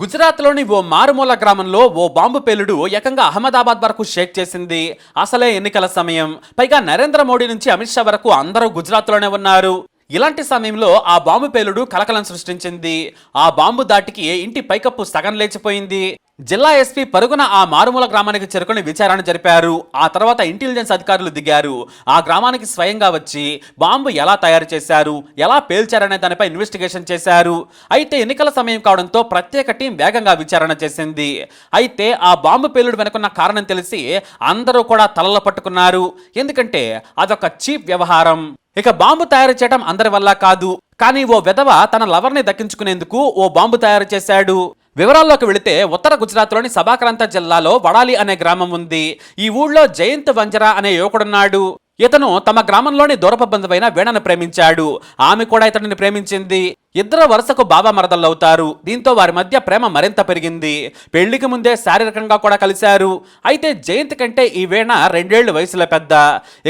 గుజరాత్లోని ఓ మారుమూల గ్రామంలో ఓ బాంబు పేలుడు ఏకంగా అహ్మదాబాద్ వరకు షేక్ చేసింది. అసలే ఎన్నికల సమయం. పైగా నరేంద్ర మోడీ నుంచి అమిత్ షా వరకు అందరూ గుజరాత్లోనే ఉన్నారు. ఇలాంటి సమయంలో ఆ బాంబు పేలుడు కలకలం సృష్టించింది. ఆ బాంబు దాటికి ఇంటి పైకప్పు సగం లేచిపోయింది. జిల్లా ఎస్పీ పరుగున ఆ మారుమూల గ్రామానికి చేరుకుని విచారణ జరిపారు. ఆ తర్వాత ఇంటెలిజెన్స్ అధికారులు దిగారు. ఆ గ్రామానికి స్వయంగా వచ్చి బాంబు ఎలా తయారు చేశారు? ఎలా పేల్చారనే దానిపై ఇన్వెస్టిగేషన్ చేశారు. అయితే ఎన్నికల సమయం కావడంతో ప్రత్యేక టీం వేగంగా విచారణ చేసింది. అయితే ఆ బాంబు పేలుడు వెనుకున్న కారణం తెలిసి అందరూ కూడా తలలు పట్టుకున్నారు. ఎందుకంటే అదొక చీప్ వ్యవహారం. ఇక బాంబు తయారు చేయడం అందరి వల్ల కాదు. కానీ ఓ విధవ తన లవర్ని దక్కించుకునేందుకు ఓ బాంబు తయారు చేశాడు. వివరాల్లోకి వెళితే ఉత్తర గుజరాత్లోని సభాక్రాంత జిల్లాలో వడాలి అనే గ్రామం ఉంది. ఈ ఊళ్ళో జయంత్ వంజరా అనే యువకుడున్నాడు. ఇతను తమ గ్రామంలోని దూరపు బంధువైన వీణను ప్రేమించాడు. ఆమె కూడా ఇతడిని ప్రేమించింది. ఇద్దరు వరుసకు బాబా మరదళ్ళవుతారు దీంతో వారి మధ్య ప్రేమ మరింత పెరిగింది. పెళ్ళికి ముందే శారీరకంగా కూడా కలిశారు. అయితే జయంత్ కంటే ఈ వీణ రెండేళ్ళు వయసులో పెద్ద.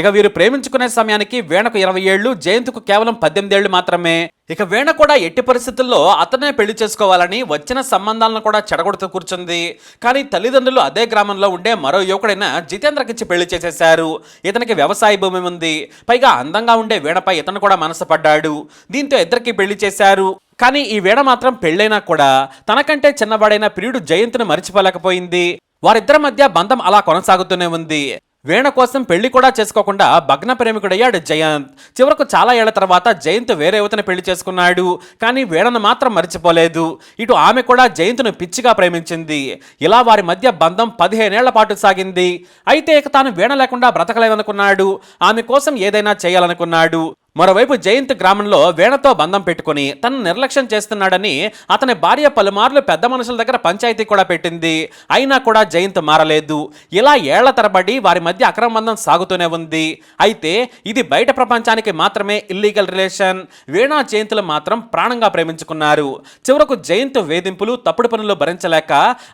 ఇక వీరు ప్రేమించుకునే సమయానికి వీణకు ఇరవై ఏళ్ళు జయంత్కు కేవలం పద్దెనిమిదేళ్ళు మాత్రమే. ఇక వీణ కూడా ఎట్టి పరిస్థితుల్లో అతనే పెళ్ళి చేసుకోవాలని వచ్చిన సంబంధాలను కూడా చెడగొడుతూ కూర్చుంది. కానీ తల్లిదండ్రులు అదే గ్రామంలో ఉండే మరో యువకుడైన జితేంద్రకిచ్చి పెళ్ళి చేసేశారు. ఇతనికి వ్యవసాయ భూమి ఉంది. పైగా అందంగా ఉండే వీణపై ఇతను కూడా మనసు పడ్డాడు. దీంతో ఇద్దరికి పెళ్ళి చేశారు. కానీ ఈ వీణ మాత్రం పెళ్ళైనా కూడా తనకంటే చిన్నవాడైన ప్రియుడు జయంత్ను మరిచిపోలేకపోయింది. వారిద్దరి మధ్య బంధం అలా కొనసాగుతూనే ఉంది. వీణ కోసం పెళ్ళి కూడా చేసుకోకుండా భగ్న ప్రేమికుడయ్యాడు జయంత్. చివరకు చాలా ఏళ్ళ తర్వాత జయంత్ వేరే యువతని పెళ్ళి చేసుకున్నాడు. కానీ వీణను మాత్రం మర్చిపోలేదు. ఇటు ఆమె కూడా జయంత్ను పిచ్చిగా ప్రేమించింది. ఇలా వారి మధ్య బంధం పదిహేనేళ్ళ పాటు సాగింది. అయితే ఇక తాను వీణ లేకుండా బ్రతకలేదనుకున్నాడు. ఆమె కోసం ఏదైనా చేయాలనుకున్నాడు. మరోవైపు జయంత్ గ్రామంలో వీణతో బంధం పెట్టుకుని తను నిర్లక్ష్యం చేస్తున్నాడని అతని భార్య పలుమార్లు పెద్ద మనుషుల దగ్గర పంచాయతీ కూడా పెట్టింది. అయినా కూడా జయంత్ మారలేదు. ఇలా ఏళ్ళ తరబడి వారి మధ్య అక్రమ బంధం సాగుతూనే ఉంది. అయితే ఇది బయట ప్రపంచానికి మాత్రమే ఇల్లీగల్ రిలేషన్ వీణా జయంతులు మాత్రం ప్రాణంగా ప్రేమించుకున్నారు. చివరకు జయంత్ వేధింపులు తప్పుడు పనులు భరించలేక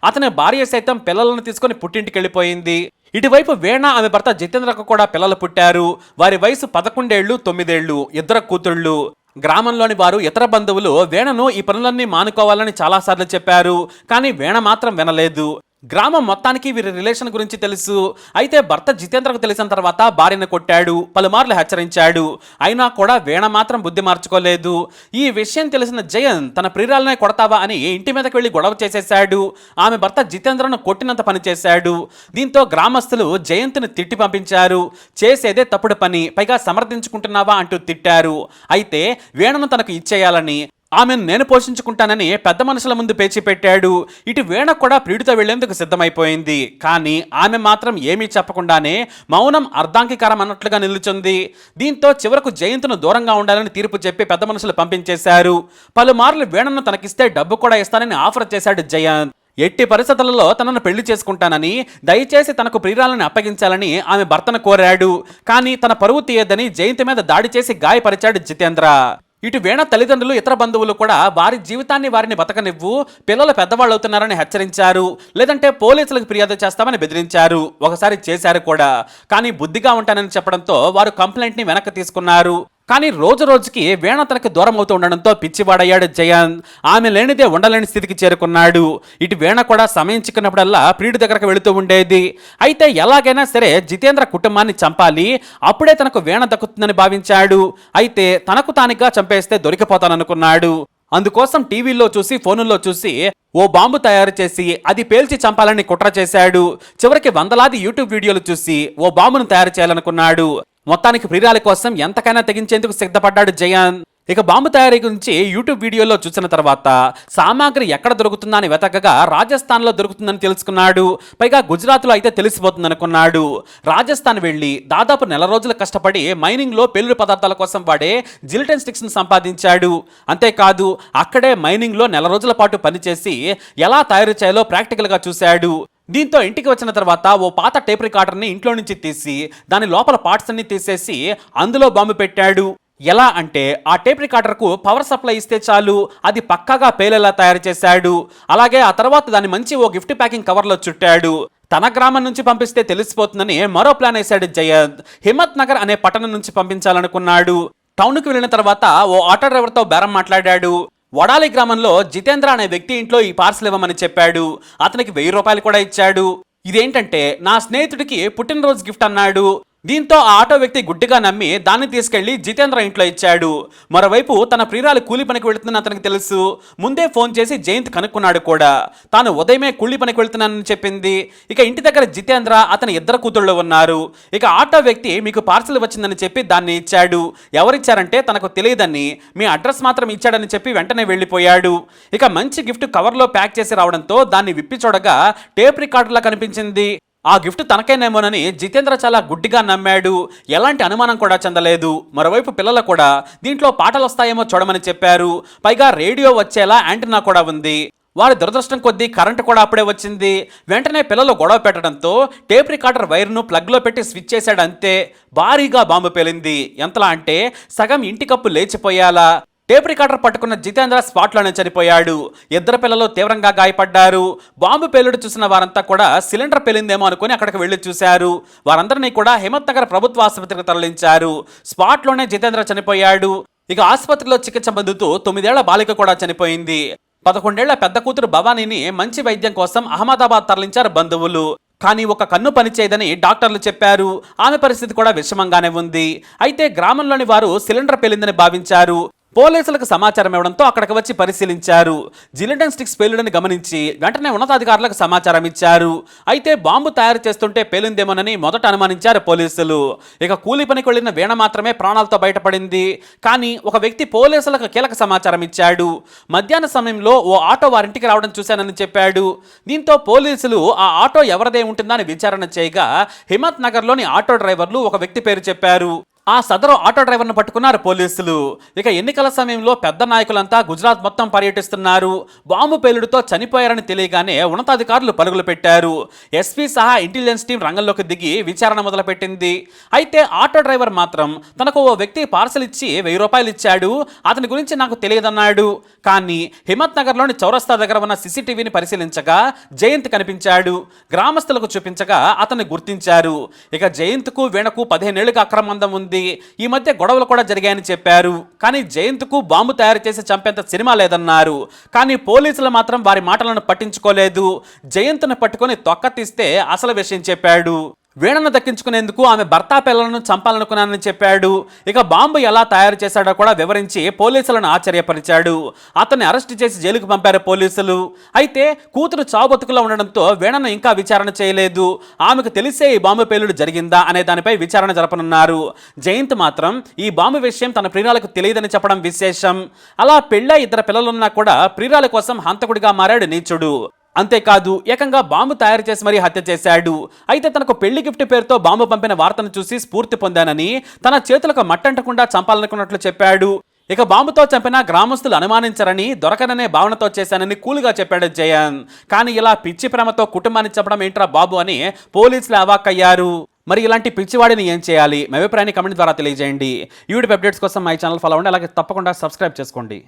అతని భార్య సైతం పిల్లలను తీసుకుని పుట్టింటికి వెళ్ళిపోయింది. ఇటువైపు వేణ ఆమె భర్త జితేంద్రకు కూడా పిల్లలు పుట్టారు. వారి వయసు పదకొండేళ్ళు తొమ్మిదేళ్ళు ఇద్దరు కూతుళ్ళు. గ్రామంలోని వారు ఇతర బంధువులు వేణను ఈ పనులన్నీ మానుకోవాలని చాలాసార్లు చెప్పారు. కానీ వేణ మాత్రం వినలేదు. గ్రామం మొత్తానికి వీరి రిలేషన్ గురించి తెలుసు. అయితే భర్త జితేంద్రకు తెలిసిన తర్వాత భార్యను కొట్టాడు పలుమార్లు హెచ్చరించాడు. అయినా కూడా వీణ మాత్రం బుద్ధి మార్చుకోలేదు. ఈ విషయం తెలిసిన జయన్ తన ప్రియురాలనే కొడతావా? అని ఇంటి మీదకి వెళ్ళి గొడవ చేసేశాడు. ఆమె భర్త జితేంద్రను కొట్టినంత పని చేశాడు. దీంతో గ్రామస్తులు జయంత్ను తిట్టి పంపించారు. చేసేదే తప్పుడు పని పైగా సమర్థించుకుంటున్నావా? అంటూ తిట్టారు. అయితే వీణను తనకు ఇచ్చేయాలని ఆమెను నేను పోషించుకుంటానని పెద్ద మనుషుల ముందు పేచి పెట్టాడు. ఇటు వీణ కూడా ప్రియుడితో వెళ్ళేందుకు సిద్ధమైపోయింది. కానీ ఆమె మాత్రం ఏమీ చెప్పకుండానే మౌనం అర్ధాంగీకారం అన్నట్లుగా నిలుచుంది. దీంతో చివరకు జయంతును దూరంగా ఉండాలని తీర్పు చెప్పి పెద్ద మనుషులు పంపించేశారు. పలుమార్లు వీణను తనకిస్తే డబ్బు కూడా ఇస్తానని ఆఫర్ చేశాడు జయంత్. ఎట్టి పరిస్థితులలో తనను పెళ్ళి చేసుకుంటానని దయచేసి తనకు ప్రియురాలను అప్పగించాలని ఆమె భర్తను కోరాడు. కానీ తన పరువు తీయద్దని జయంతి మీద దాడి చేసి గాయపరిచాడు జితేంద్ర. ఇటు వీణ తల్లిదండ్రులు ఇతర బంధువులు కూడా వారి జీవితాన్ని వారిని బతకనివ్వు పిల్లలు పెద్దవాళ్ళు అవుతున్నారని హెచ్చరించారు లేదంటే పోలీసులకు ఫిర్యాదు చేస్తామని బెదిరించారు. ఒకసారి చేశారు కూడా కానీ బుద్ధిగా ఉంటానని చెప్పడంతో వారు కంప్లైంట్ని వెనక్కి తీసుకున్నారు. కానీ రోజు రోజుకి వీణ తనకి దూరం అవుతూ ఉండడంతో పిచ్చివాడయ్యాడు జయంత్ ఆమె లేనిదే ఉండలేని స్థితికి చేరుకున్నాడు. ఇటు వీణ కూడా సమయం చిక్కినప్పుడల్లా ప్రియుడి దగ్గరకు వెళుతూ ఉండేది. అయితే ఎలాగైనా సరే జితేంద్ర కుటుంబాన్ని చంపాలి. అప్పుడే తనకు వీణ దక్కుతుందని భావించాడు. అయితే తనకు తానుగా చంపేస్తే దొరికిపోతాననుకున్నాడు. అందుకోసం టీవీలో చూసి ఫోనుల్లో చూసి ఓ బాంబు తయారు చేసి అది పేల్చి చంపాలని కుట్ర చేశాడు. చివరికి వందలాది యూట్యూబ్ వీడియోలు చూసి ఓ బాంబును తయారు చేయాలనుకున్నాడు. మొత్తానికి ప్రియురాలి కోసం ఎంతకైనా తెగించేందుకు సిద్ధపడ్డాడు జయాన్. ఇక బాంబు తయారీ గురించి యూట్యూబ్ వీడియోలో చూసిన తర్వాత సామాగ్రి ఎక్కడ దొరుకుతుందా అని వెతకగా రాజస్థాన్లో దొరుకుతుందని తెలుసుకున్నాడు. పైగా గుజరాత్లో అయితే తెలిసిపోతుంది అనుకున్నాడు రాజస్థాన్ వెళ్ళి దాదాపు నెల రోజులు కష్టపడి మైనింగ్లో పెళ్ళి పదార్థాల కోసం వాడే జిలిటన్ స్టిక్స్ని సంపాదించాడు. అంతేకాదు అక్కడే మైనింగ్లో నెల రోజుల పాటు పనిచేసి ఎలా తయారు చేయాలో ప్రాక్టికల్గా చూశాడు. దీంతో ఇంటికి వచ్చిన తర్వాత ఓ పాత టేప్ రికార్డర్ని ఇంట్లో నుంచి తీసి దాని లోపల పార్ట్స్ అన్ని తీసేసి అందులో బాంబు పెట్టాడు. ఎలా అంటే ఆ టేప్ రికార్డర్కు పవర్ సప్లై ఇస్తే చాలు అది పక్కాగా పేలేలా తయారు చేశాడు. అలాగే ఆ తర్వాత దాన్ని మంచి ఓ గిఫ్ట్ ప్యాకింగ్ కవర్లో చుట్టాడు. తన గ్రామం నుంచి పంపిస్తే తెలిసిపోతుందని మరో ప్లాన్ వేశాడు జయంత్. హిమ్మత్ నగర్ అనే పట్టణం నుంచి పంపించాలనుకున్నాడు. టౌన్కి వెళ్ళిన తర్వాత ఓ ఆటో డ్రైవర్తో బేరం మాట్లాడాడు. వడాలి గ్రామంలో జితేంద్ర అనే వ్యక్తి ఇంట్లో ఈ పార్సల్ ఇవ్వమని చెప్పాడు. అతనికి వెయ్యి రూపాయలు కూడా ఇచ్చాడు. ఇదేంటంటే నా స్నేహితుడికి పుట్టినరోజు గిఫ్ట్ అన్నాడు. దీంతో ఆ ఆటో వ్యక్తి గుడ్డిగా నమ్మి దాన్ని తీసుకెళ్ళి జితేంద్ర ఇంట్లో ఇచ్చాడు. మరోవైపు తన ప్రియురాలు కూలి పనికి వెళుతుందని అతనికి తెలుసు. ముందే ఫోన్ చేసి జయంత్ కనుక్కున్నాడు కూడా. తాను ఉదయమే కూలి పనికి వెళ్తున్నానని చెప్పింది. ఇక ఇంటి దగ్గర జితేంద్ర అతని ఇద్దరు కూతుళ్ళు ఉన్నారు. ఇక ఆటో వ్యక్తి మీకు పార్సల్ వచ్చిందని చెప్పి దాన్ని ఇచ్చాడు. ఎవరిచ్చారంటే తనకు తెలియదని మీ అడ్రస్ మాత్రం ఇచ్చాడని చెప్పి వెంటనే వెళ్ళిపోయాడు. ఇక మంచి గిఫ్ట్ కవర్లో ప్యాక్ చేసి రావడంతో దాన్ని విప్పి చూడగా టేప్ రికార్డులా కనిపించింది. ఆ గిఫ్ట్ తనకేనేమోనని జితేంద్ర చాలా గుడ్డిగా నమ్మాడు. ఎలాంటి అనుమానం కూడా చెందలేదు. మరోవైపు పిల్లలు కూడా దీంట్లో పాటలు వస్తాయేమో చూడమని చెప్పారు. పైగా రేడియో వచ్చేలా యాంటనా కూడా ఉంది. వారి దురదృష్టం కొద్దీ కరెంటు కూడా అప్పుడే వచ్చింది. వెంటనే పిల్లలు గొడవ పెట్టడంతో టేప్ రికార్డర్ వైర్ను ప్లగ్లో పెట్టి స్విచ్ చేశాడంతే. భారీగా బాంబు పేలింది. ఎంతలా అంటే సగం ఇంటి కప్పు లేచిపోయేలా. టేప్ రికార్డర్ పట్టుకున్న జితేంద్ర స్పాట్లోనే చనిపోయాడు. ఇద్దరు పిల్లలు తీవ్రంగా గాయపడ్డారు. బాంబు పేలుడు చూసిన వారంతా కూడా సిలిండర్ పేలిందేమో అనుకుని అక్కడికి వెళ్ళి చూశారు. వారందరినీ కూడా హిమత్ నగర్ ప్రభుత్వ ఆసుపత్రికి తరలించారు. స్పాట్లోనే జితేంద్ర చనిపోయాడు. ఇక ఆసుపత్రిలో చికిత్స పొందుతూ తొమ్మిదేళ్ళ బాలిక కూడా చనిపోయింది. పదకొండేళ్ళ పెద్ద కూతురు భవానీని మంచి వైద్యం కోసం అహ్మదాబాద్ తరలించారు బంధువులు. కానీ ఒక కన్ను పనిచేయదని డాక్టర్లు చెప్పారు. ఆమె పరిస్థితి కూడా విషమంగానే ఉంది. అయితే గ్రామంలోని వారు సిలిండర్ పేలిందని భావించారు. పోలీసులకు సమాచారం ఇవ్వడంతో అక్కడికి వచ్చి పరిశీలించారు. జిలిటన్ స్టిక్స్ పేలుడని గమనించి వెంటనే ఉన్నతాధికారులకు సమాచారం ఇచ్చారు. అయితే బాంబు తయారు చేస్తుంటే పేలిందేమోనని మొదట అనుమానించారు పోలీసులు. ఇక కూలి పనికి వెళ్ళిన వీణ మాత్రమే ప్రాణాలతో బయటపడింది. కానీ ఒక వ్యక్తి పోలీసులకు కీలక సమాచారం ఇచ్చాడు. మధ్యాహ్న సమయంలో ఓ ఆటో వారింటికి రావడం చూశానని చెప్పాడు. దీంతో పోలీసులు ఆ ఆటో ఎవరిదే ఉంటుందని విచారణ చేయగా హిమత్ నగర్లోని ఆటో డ్రైవర్లు ఒక వ్యక్తి పేరు చెప్పారు. ఆ సదరు ఆటో డ్రైవర్ను పట్టుకున్నారు పోలీసులు. ఇక ఎన్నికల సమయంలో పెద్ద నాయకులంతా గుజరాత్ మొత్తం పర్యటిస్తున్నారు. బాంబు పేలుడుతో చనిపోయారని తెలియగానే ఉన్నతాధికారులు పరుగులు పెట్టారు. ఎస్పీ సహా ఇంటెలిజెన్స్ టీం రంగంలోకి దిగి విచారణ మొదలుపెట్టింది. అయితే ఆటో డ్రైవర్ మాత్రం తనకు ఓ వ్యక్తి పార్సల్ ఇచ్చి వెయ్యి రూపాయలు ఇచ్చాడు. అతని గురించి నాకు తెలియదన్నాడు. కానీ హిమత్ నగర్లోని చౌరస్తా దగ్గర ఉన్న సీసీటీవీని పరిశీలించగా జయంత్ కనిపించాడు. గ్రామస్తులకు చూపించగా అతన్ని గుర్తించారు. ఇక జయంత్కు వీణకు పదిహేనేళ్ళకు అక్రమందం ఉంది. ఉంది ఈ మధ్య గొడవలు కూడా జరిగాయని చెప్పారు. కానీ జయంత్కు బాంబు తయారు చేసి చంపేంత సినిమా లేదన్నారు. కానీ పోలీసులు మాత్రం వారి మాటలను పట్టించుకోలేదు. జయంత్ను పట్టుకొని తొక్క తీస్తే అసలు విషయం చెప్పాడు. వీణను దక్కించుకునేందుకు ఆమె భర్త పిల్లలను చంపాలనుకున్నానని చెప్పాడు. ఇక బాంబు ఎలా తయారు చేశాడో కూడా వివరించి పోలీసులను ఆశ్చర్యపరిచాడు. అతన్ని అరెస్ట్ చేసి జైలుకు పంపారు పోలీసులు. అయితే కూతురు చావుబతుకులో ఉండడంతో వీణను ఇంకా విచారణ చేయలేదు. ఆమెకు తెలిసే ఈ బాంబు పేలుడు జరిగిందా అనే దానిపై విచారణ జరపనున్నారు. జయంత్ మాత్రం ఈ బాంబు విషయం తన ప్రియురాలకు తెలియదని చెప్పడం విశేషం. అలా పెళ్ళ ఇద్దరు పిల్లలున్నా కూడా ప్రియురాల కోసం హంతకుడిగా మారాడు నీచుడు. అంతేకాదు ఏకంగా బాంబు తయారు చేసి మరీ హత్య చేశాడు. అయితే తనకు పెళ్ళి గిఫ్ట్ పేరుతో బాంబు పంపిన వార్తను చూసి స్ఫూర్తి పొందానని తన చేతులకు మట్టంటకుండా చంపాలనుకున్నట్లు చెప్పాడు. ఇక బాంబుతో చంపిన గ్రామస్తులు అనుమానించరని దొరకననే భావనతో చేశానని కూలుగా చెప్పాడు జయన్. కానీ ఇలా పిచ్చి ప్రేమతో కుటుంబాన్ని చంపడం ఏంట్రా బాబు అని పోలీసులు అవాక్కయ్యారు మరి ఇలాంటి పిచ్చివాడిని ఏం చేయాలి? మీ అభిప్రాయాన్ని కమెంట్ ద్వారా తెలియజేయండి. యూట్యూబ్ అప్డేట్స్ కోసం మై ఛానల్ ఫాలో అవ్వండి. అలాగే తప్పకుండా సబ్స్క్రైబ్ చేసుకోండి.